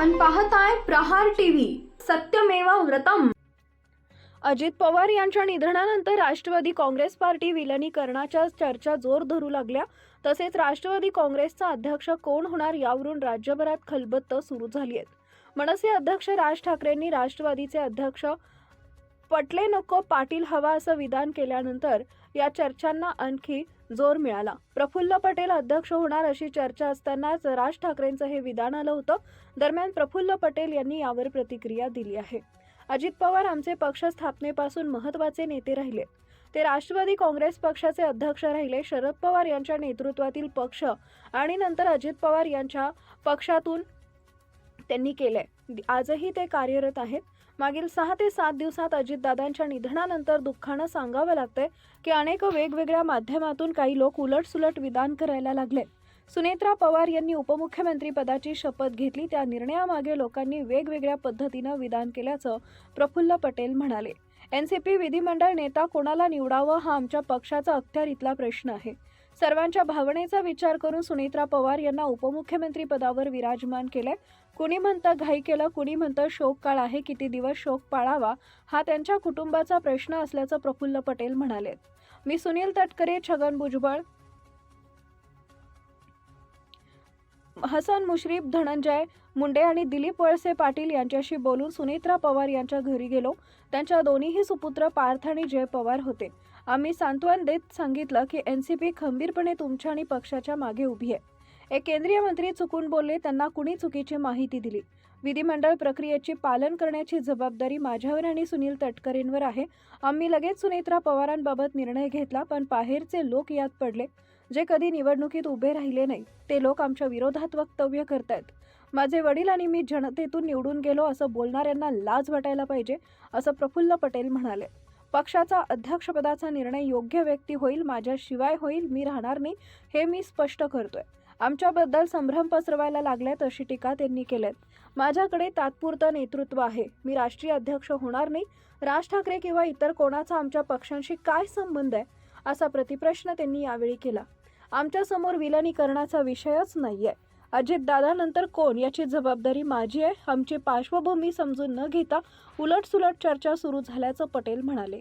पाहताय प्रहार टीव्ही. सत्यमेव व्रतम. अजित पवार यांच्या निधनानंतर राष्ट्रवादी काँग्रेस पार्टी विलनीकरणाच्या चर्चा जोर धरू लागल्या. तसेच राष्ट्रवादी काँग्रेसचा अध्यक्ष कोण होणार यावरून राज्यभरात खलबत्त सुरू झाली आहेत. मनसे अध्यक्ष राज ठाकरेंनी राष्ट्रवादीचे अध्यक्ष पटले नको पाटील हवा असं विधान केल्यानंतर या चर्चांना आणखी जोर मिळाला. प्रफुल्ल पटेल अध्यक्ष होणार अशी चर्चा असतानाच राज ठाकरेंचं हे विधान आलं होतं. दरम्यान प्रफुल्ल पटेल यांनी यावर प्रतिक्रिया दिली आहे. अजित पवार आमचे पक्ष स्थापनेपासून महत्त्वाचे नेते राहिले. ते राष्ट्रवादी काँग्रेस पक्षाचे अध्यक्ष राहिले. शरद पवार यांच्या नेतृत्वातील पक्ष आणि नंतर अजित पवार यांच्या पक्षातून त्यांनी केलंय आजही ते कार्यरत आहेत. मागील सहा ते सात दिवसात अजितदादांच्या निधनानंतर दुःखानं सांगावं लागतंय की अनेक वेगवेगळ्या माध्यमातून काही लोक उलटसुलट विधान करायला लागले. सुनेत्रा पवार यांनी उपमुख्यमंत्री पदाची शपथ घेतली. त्या निर्णयामागे लोकांनी वेगवेगळ्या पद्धतीनं विधान केल्याचं प्रफुल्ल पटेल म्हणाले. एनसीपी विधिमंडळ नेता कोणाला निवडावं हा आमच्या पक्षाचा अखत्यारीतला प्रश्न आहे. सर्वांच्या भावनेचा विचार करून सुनेत्रा पवार यांना उपमुख्यमंत्री पदावर विराजमान केले कुणी म्हणतं घाई केलं कुणी म्हणतं शोक काळ आहे किती दिवस शोक पाळावा हा त्यांच्या कुटुंबाचा प्रश्न असल्याचं प्रफुल्ल पटेल म्हणाले मी सुनील तटकरे छगन भुजबळ हसन मुश्रीफ धनंजय मुंडे आणि दिलीप वळसे पाटील यांच्याशी बोलून सुनेत्रा पवार यांच्या घरी गेलो. त्यांच्या दोन्हीही सुपुत्र पार्थ आणि जय पवार होते. आम्ही सांत्वन देत सांगितलं की एन सी पी खंबीरपणे तुमच्या आणि पक्षाच्या मागे उभी आहे. एक केंद्रीय मंत्री चुकून बोलले त्यांना कुणी चुकीची माहिती दिली? विधिमंडळ प्रक्रियेची पालन करण्याची जबाबदारी माझ्यावर आणि सुनील तटकरेंवर आहे. आम्ही लगेच सुनेत्रा पवारांबाबत निर्णय घेतला पण बाहेरचे लोक यात पडले. जे कधी निवडणुकीत उभे राहिले नाही ते लोक आमच्या विरोधात वक्तव्य करतायत. माझे वडील आणि मी जनतेतून निवडून गेलो असं बोलणाऱ्यांना लाज वाटायला पाहिजे असं प्रफुल्ल पटेल म्हणाले. पक्षाचा अध्यक्षपदाचा निर्णय योग्य व्यक्ती होईल माझ्याशिवाय होईल मी राहणार नाही हे मी स्पष्ट करतोय. आमच्याबद्दल संभ्रम पसरवायला लागल्यात अशी टीका त्यांनी केल्यात माझ्याकडे तात्पुरतं नेतृत्व आहे मी राष्ट्रीय अध्यक्ष होणार नाही राज ठाकरे किंवा इतर कोणाचा आमच्या पक्षांशी काय संबंध आहे असा प्रतिप्रश्न त्यांनी यावेळी केला. आमच्यासमोर विलनीकरणाचा विषयच नाही आहे अजितदादानंतर कोण? याची जबाबदारी माझी आहे. आमची पार्श्वभूमी समजून न घेता उलटसुलट चर्चा सुरू झाल्याचं पटेल म्हणाले.